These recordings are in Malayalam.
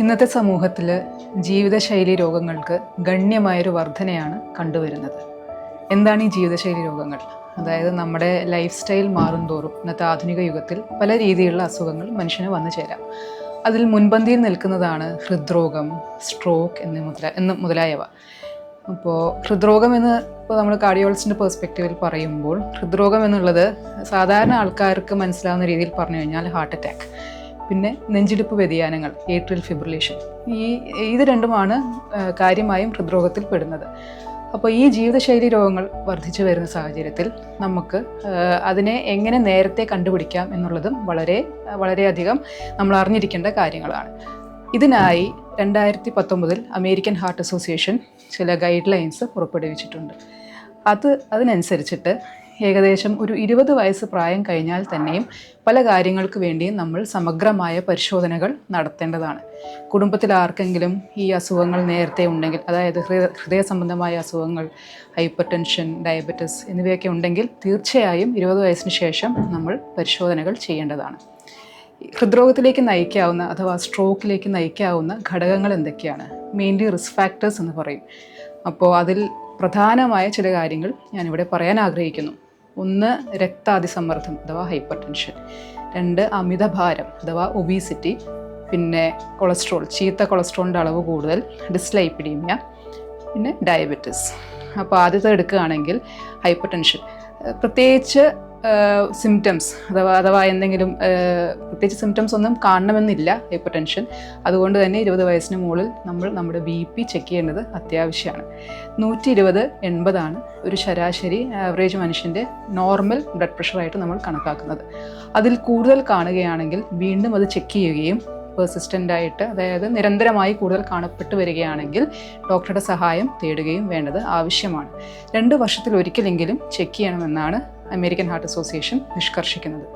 ഇന്നത്തെ സമൂഹത്തിൽ ജീവിതശൈലി രോഗങ്ങൾക്ക് ഗണ്യമായൊരു വർധനയാണ് കണ്ടുവരുന്നത്. എന്താണ് ഈ ജീവിതശൈലി രോഗങ്ങൾ? അതായത് നമ്മുടെ ലൈഫ് സ്റ്റൈൽ മാറും തോറും ഇന്നത്തെ ആധുനിക യുഗത്തിൽ പല രീതിയിലുള്ള അസുഖങ്ങൾ മനുഷ്യന് വന്നു ചേരാം. അതിൽ മുൻപന്തിയിൽ നിൽക്കുന്നതാണ് ഹൃദ്രോഗം സ്ട്രോക്ക് എന്ന് മുതല എന്ന് മുതലായവ. അപ്പോൾ ഹൃദ്രോഗം എന്ന് ഇപ്പോൾ നമ്മൾ കാർഡിയോളജിന്റെ പെർസ്പെക്റ്റീവിൽ പറയുമ്പോൾ ഹൃദ്രോഗം എന്നുള്ളത് സാധാരണ ആൾക്കാർക്ക് മനസ്സിലാവുന്ന രീതിയിൽ പറഞ്ഞു കഴിഞ്ഞാൽ ഹാർട്ട് അറ്റാക്ക് പിന്നെ നെഞ്ചിടിപ്പ് വ്യതിയാനങ്ങൾ ഏട്രിയൽ ഫിബ്രിലേഷൻ. ഈ ഇത് രണ്ടുമാണ് കാര്യമായും ഹൃദ്രോഗത്തിൽ പെടുന്നത്. അപ്പോൾ ഈ ജീവിതശൈലി രോഗങ്ങൾ വർദ്ധിച്ചു വരുന്ന സാഹചര്യത്തിൽ നമുക്ക് അതിനെ എങ്ങനെ നേരത്തെ കണ്ടുപിടിക്കാം എന്നുള്ളതും വളരെ വളരെയധികം നമ്മൾ അറിഞ്ഞിരിക്കേണ്ട കാര്യങ്ങളാണ്. ഇതിനായി രണ്ടായിരത്തി പത്തൊമ്പതിൽ അമേരിക്കൻ ഹാർട്ട് അസോസിയേഷൻ ചില ഗൈഡ് ലൈൻസ് പുറപ്പെടുവിച്ചിട്ടുണ്ട്. അത് അതിനനുസരിച്ചിട്ട് ഏകദേശം ഒരു ഇരുപത് വയസ്സ് പ്രായം കഴിഞ്ഞാൽ തന്നെയും പല കാര്യങ്ങൾക്ക് വേണ്ടിയും നമ്മൾ സമഗ്രമായ പരിശോധനകൾ നടത്തേണ്ടതാണ്. കുടുംബത്തിൽ ആർക്കെങ്കിലും ഈ അസുഖങ്ങൾ നേരത്തെ ഉണ്ടെങ്കിൽ അതായത് ഹൃദയ ഹൃദയ സംബന്ധമായ അസുഖങ്ങൾ ഹൈപ്പർ ടെൻഷൻ ഡയബറ്റിസ് എന്നിവയൊക്കെ ഉണ്ടെങ്കിൽ തീർച്ചയായും ഇരുപത് വയസ്സിന് ശേഷം നമ്മൾ പരിശോധനകൾ ചെയ്യേണ്ടതാണ്. ഹൃദ്രോഗത്തിലേക്ക് നയിക്കാവുന്ന അഥവാ സ്ട്രോക്കിലേക്ക് നയിക്കാവുന്ന ഘടകങ്ങൾ എന്തൊക്കെയാണ്? മെയിൻലി റിസ്ക് ഫാക്ടേഴ്സ് എന്ന് പറയും. അപ്പോൾ അതിൽ പ്രധാനമായ ചില കാര്യങ്ങൾ ഞാനിവിടെ പറയാൻ ആഗ്രഹിക്കുന്നു. ഒന്ന് രക്താതിസമ്മർദ്ദം അഥവാ ഹൈപ്പർ ടെൻഷൻ രണ്ട് അമിതഭാരം അഥവാ ഒബീസിറ്റി പിന്നെ കൊളസ്ട്രോൾ ചീത്ത കൊളസ്ട്രോളിന്റെ അളവ് കൂടുതൽ ഡിസ്ലൈപ്പിഡീമിയ പിന്നെ ഡയബറ്റിസ്. അപ്പോൾ ആദ്യത്തെ എടുക്കുകയാണെങ്കിൽ ഹൈപ്പർ ടെൻഷൻ പ്രത്യേകിച്ച് സിംറ്റംസ് അഥവാ അഥവാ എന്തെങ്കിലും പ്രത്യേകിച്ച് സിംറ്റംസ് ഒന്നും കാണണമെന്നില്ല ഹൈപ്പർ ടെൻഷൻ അതുകൊണ്ട് തന്നെ ഇരുപത് വയസ്സിന് മുകളിൽ നമ്മൾ നമ്മുടെ ബി പി ചെക്ക് ചെയ്യേണ്ടത് അത്യാവശ്യമാണ്. നൂറ്റി ഇരുപത് എൺപതാണ് ഒരു ശരാശരി ആവറേജ് മനുഷ്യന്റെ നോർമൽ ബ്ലഡ് പ്രഷറായിട്ട് നമ്മൾ കണക്കാക്കുന്നത്. അതിൽ കൂടുതൽ കാണുകയാണെങ്കിൽ വീണ്ടും അത് ചെക്ക് ചെയ്യുകയും പെർസിസ്റ്റന്റ് ആയിട്ട് അതായത് നിരന്തരമായി കൂടുതൽ കാണപ്പെട്ടു വരികയാണെങ്കിൽ ഡോക്ടറുടെ സഹായം തേടുകയും വേണ്ടത് ആവശ്യമാണ്. രണ്ട് വർഷത്തിൽ ഒരിക്കലെങ്കിലും ചെക്ക് ചെയ്യണമെന്നാണ് അമേരിക്കൻ ഹാർട്ട് അസോസിയേഷൻ നിഷ്കർഷിക്കുന്നത്.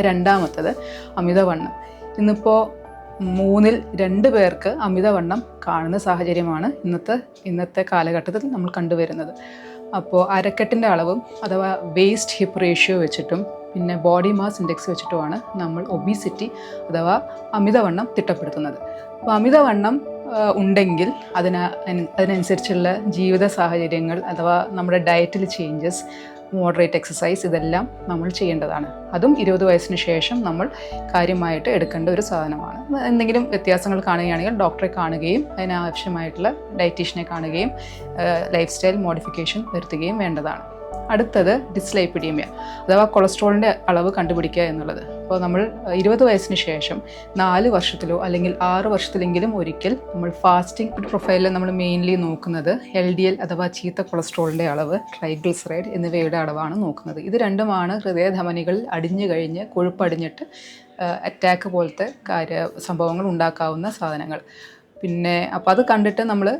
രണ്ടാമത്തത് അമിതവണ്ണം. ഇന്നിപ്പോൾ മൂന്നിൽ രണ്ട് പേർക്ക് അമിതവണ്ണം കാണുന്ന സാഹചര്യമാണ് ഇന്നത്തെ ഇന്നത്തെ കാലഘട്ടത്തിൽ നമ്മൾ കണ്ടുവരുന്നത്. അപ്പോൾ അരക്കെട്ടിന്റെ അളവും അഥവാ വേസ്റ്റ് ഹിപ്പ് റേഷ്യോ വെച്ചിട്ടും പിന്നെ ബോഡി മാസ് ഇൻഡെക്സ് വെച്ചിട്ടുമാണ് നമ്മൾ ഒബീസിറ്റി അഥവാ അമിതവണ്ണം തിട്ടപ്പെടുത്തുന്നത്. അപ്പോൾ അമിതവണ്ണം ഉണ്ടെങ്കിൽ അതിന് അതിനനുസരിച്ചുള്ള ജീവിത സാഹചര്യങ്ങൾ അഥവാ നമ്മുടെ ഡയറ്റിൽ ചേഞ്ചസ് മോഡറേറ്റ് എക്സസൈസ് ഇതെല്ലാം നമ്മൾ ചെയ്യേണ്ടതാണ്. അതും ഇരുപത് വയസ്സിന് ശേഷം നമ്മൾ കാര്യമായിട്ട് എടുക്കേണ്ട ഒരു സാധനമാണ്. എന്തെങ്കിലും വ്യത്യാസങ്ങൾ കാണുകയാണെങ്കിൽ ഡോക്ടറെ കാണുകയും അതിനാവശ്യമായിട്ടുള്ള ഡയറ്റീഷ്യനെ കാണുകയും ലൈഫ് സ്റ്റൈൽ മോഡിഫിക്കേഷൻ വരുത്തുകയും വേണ്ടതാണ്. അടുത്തത് ഡിസ്ലൈപ്പിഡീമിയ അഥവാ കൊളസ്ട്രോളിന്റെ അളവ് കണ്ടുപിടിക്കുക എന്നുള്ളത്. അപ്പോൾ നമ്മൾ ഇരുപത് വയസ്സിന് ശേഷം നാല് വർഷത്തിലോ അല്ലെങ്കിൽ ആറ് വർഷത്തിലെങ്കിലും ഒരിക്കൽ നമ്മൾ ഫാസ്റ്റിംഗ് പ്രൊഫൈലിൽ നമ്മൾ മെയിൻലി നോക്കുന്നത് എൽ ഡി എൽ അഥവാ ചീത്ത കൊളസ്ട്രോളിന്റെ അളവ് ട്രൈഗ്ലിസറൈഡ് എന്നിവയുടെ അളവാണ് നോക്കുന്നത്. ഇത് രണ്ടുമാണ് ഹൃദയധമനികളിൽ അടിഞ്ഞു കഴിഞ്ഞ് കൊഴുപ്പടിഞ്ഞിട്ട് അറ്റാക്ക് പോലത്തെ കാര്യ സംഭവങ്ങൾ ഉണ്ടാക്കാവുന്ന സാധനങ്ങൾ. പിന്നെ അപ്പോൾ അത് കണ്ടിട്ട് നമ്മൾ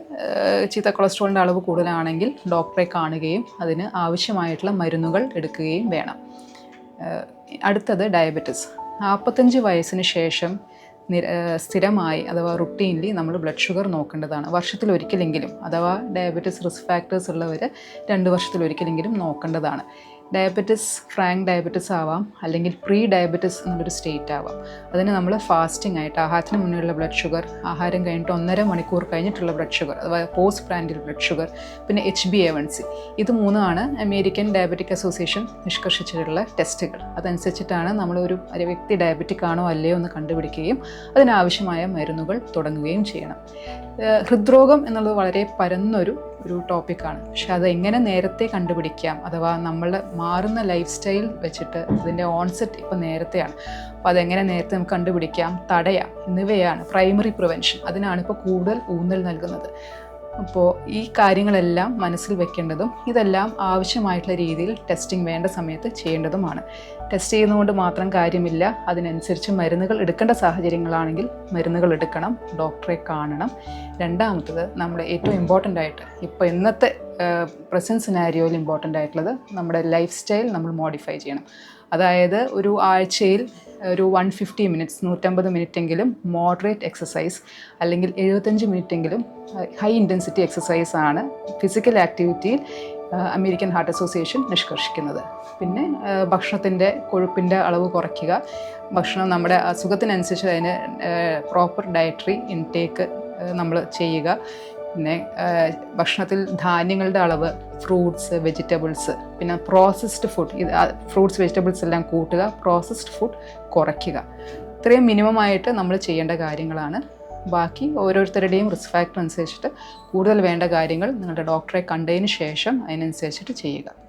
ചീത്ത കൊളസ്ട്രോളിന്റെ അളവ് കൂടുതലാണെങ്കിൽ ഡോക്ടറെ കാണുകയും അതിന് ആവശ്യമായിട്ടുള്ള മരുന്നുകൾ എടുക്കുകയും വേണം. അടുത്തത് ഡയബറ്റിസ്. നാൽപ്പത്തഞ്ച് വയസ്സിന് ശേഷം നിര സ്ഥിരമായി അഥവാ റുട്ടീൻലി നമ്മൾ ബ്ലഡ് ഷുഗർ നോക്കേണ്ടതാണ്. വർഷത്തിൽ ഒരിക്കലെങ്കിലും അഥവാ ഡയബറ്റിസ് റിസ്ക് ഫാക്ടേഴ്സ് ഉള്ളവർ രണ്ട് വർഷത്തിലൊരിക്കലെങ്കിലും നോക്കേണ്ടതാണ്. ഡയബറ്റിസ് ഫ്രാങ്ക് ഡയബറ്റിസ് ആവാം അല്ലെങ്കിൽ പ്രീ ഡയബറ്റിസ് എന്നുള്ളൊരു സ്റ്റേറ്റ് ആവാം. അതിന് നമ്മൾ ഫാസ്റ്റിംഗ് ആയിട്ട് ആഹാരത്തിന് മുന്നേയുള്ള ബ്ലഡ് ഷുഗർ ആഹാരം കഴിഞ്ഞിട്ട് ഒന്നര മണിക്കൂർ കഴിഞ്ഞിട്ടുള്ള ബ്ലഡ് ഷുഗർ അഥവാ പോസ്റ്റ് പ്രാൻഡിൽ ബ്ലഡ് ഷുഗർ പിന്നെ H B A one C ഇത് മൂന്നാണ് അമേരിക്കൻ ഡയബറ്റിക് അസോസിയേഷൻ നിഷ്കർഷിച്ചിട്ടുള്ള ടെസ്റ്റുകൾ അതനുസരിച്ചിട്ടാണ് ഒരു വ്യക്തി ഡയബറ്റിക് ആണോ അല്ലയോ എന്ന് കണ്ടുപിടിക്കുകയും അതിനാവശ്യമായ മരുന്നുകൾ തുടങ്ങുകയും ചെയ്യണം. ഹൃദ്രോഗം എന്നുള്ളത് വളരെ പരന്നൊരു ഒരു ടോപ്പിക്കാണ് പക്ഷെ അത് എങ്ങനെ നേരത്തെ കണ്ടുപിടിക്കാം അഥവാ നമ്മൾ മാറുന്ന ലൈഫ് സ്റ്റൈൽ വെച്ചിട്ട് അതിന്റെ ഓൺസെറ്റ് ഇപ്പോൾ നേരത്തെയാണ്. അപ്പോൾ അതെങ്ങനെ നേരത്തെ നമുക്ക് കണ്ടുപിടിക്കാം? തടയാം എന്നിവയാണ് പ്രൈമറി പ്രിവെൻഷൻ അതിനാണ് ഇപ്പോൾ കൂടുതൽ ഊന്നൽ നൽകുന്നത്. അപ്പോൾ ഈ കാര്യങ്ങളെല്ലാം മനസ്സിൽ വെക്കേണ്ടതും ഇതെല്ലാം ആവശ്യമായിട്ടുള്ള രീതിയിൽ ടെസ്റ്റിംഗ് വേണ്ട സമയത്ത് ചെയ്യേണ്ടതുമാണ്. ടെസ്റ്റ് ചെയ്യുന്നതുകൊണ്ട് മാത്രം കാര്യമില്ല. അതിനനുസരിച്ച് മരുന്നുകൾ എടുക്കേണ്ട സാഹചര്യങ്ങളാണെങ്കിൽ മരുന്നുകൾ എടുക്കണം ഡോക്ടറെ കാണണം. രണ്ടാമത്തത് നമ്മുടെ ഏറ്റവും ഇമ്പോർട്ടന്റ് ആയിട്ട് ഇപ്പോൾ ഇന്നത്തെ പ്രസന്റ് സിനാരിയോയിൽ ഇമ്പോർട്ടന്റ് ആയിട്ടുള്ളത് നമ്മുടെ ലൈഫ് സ്റ്റൈൽ നമ്മൾ മോഡിഫൈ ചെയ്യണം. അതായത് ഒരു ആഴ്ചയിൽ ഒരു വൺ ഫിഫ്റ്റി മിനിറ്റ്സ് നൂറ്റമ്പത് എങ്കിലും മോഡറേറ്റ് എക്സസൈസ് അല്ലെങ്കിൽ എഴുപത്തഞ്ച് എങ്കിലും ഹൈ ഇന്റൻസിറ്റി എക്സസൈസ് ആണ് ഫിസിക്കൽ ആക്ടിവിറ്റിയിൽ അമേരിക്കൻ ഹാർട്ട് അസോസിയേഷൻ നിഷ്കർഷിക്കുന്നത്. പിന്നെ ഭക്ഷണത്തിന്റെ കൊഴുപ്പിന്റെ അളവ് കുറയ്ക്കുക. ഭക്ഷണം നമ്മുടെ അസുഖത്തിനനുസരിച്ച് അതിന് പ്രോപ്പർ ഡയറ്ററി ഇൻടേക്ക് നമ്മൾ ചെയ്യുക. പിന്നെ ഭക്ഷണത്തിൽ ധാന്യങ്ങളുടെ അളവ് ഫ്രൂട്ട്സ് വെജിറ്റബിൾസ് പിന്നെ പ്രോസസ്ഡ് ഫുഡ് ഇത് ഫ്രൂട്ട്സ് വെജിറ്റബിൾസ് എല്ലാം കൂട്ടുക പ്രോസസ്ഡ് ഫുഡ് കുറയ്ക്കുക. ഇത്രയും മിനിമം ആയിട്ട് നമ്മൾ ചെയ്യേണ്ട കാര്യങ്ങളാണ്. ബാക്കി ഓരോരുത്തരുടെയും റിസ്ക് ഫാക്ടർ അനുസരിച്ചിട്ട് കൂടുതൽ വേണ്ട കാര്യങ്ങൾ നിങ്ങളുടെ ഡോക്ടറെ കണ്ടതിന് ശേഷം അതിനനുസരിച്ചിട്ട് ചെയ്യുക.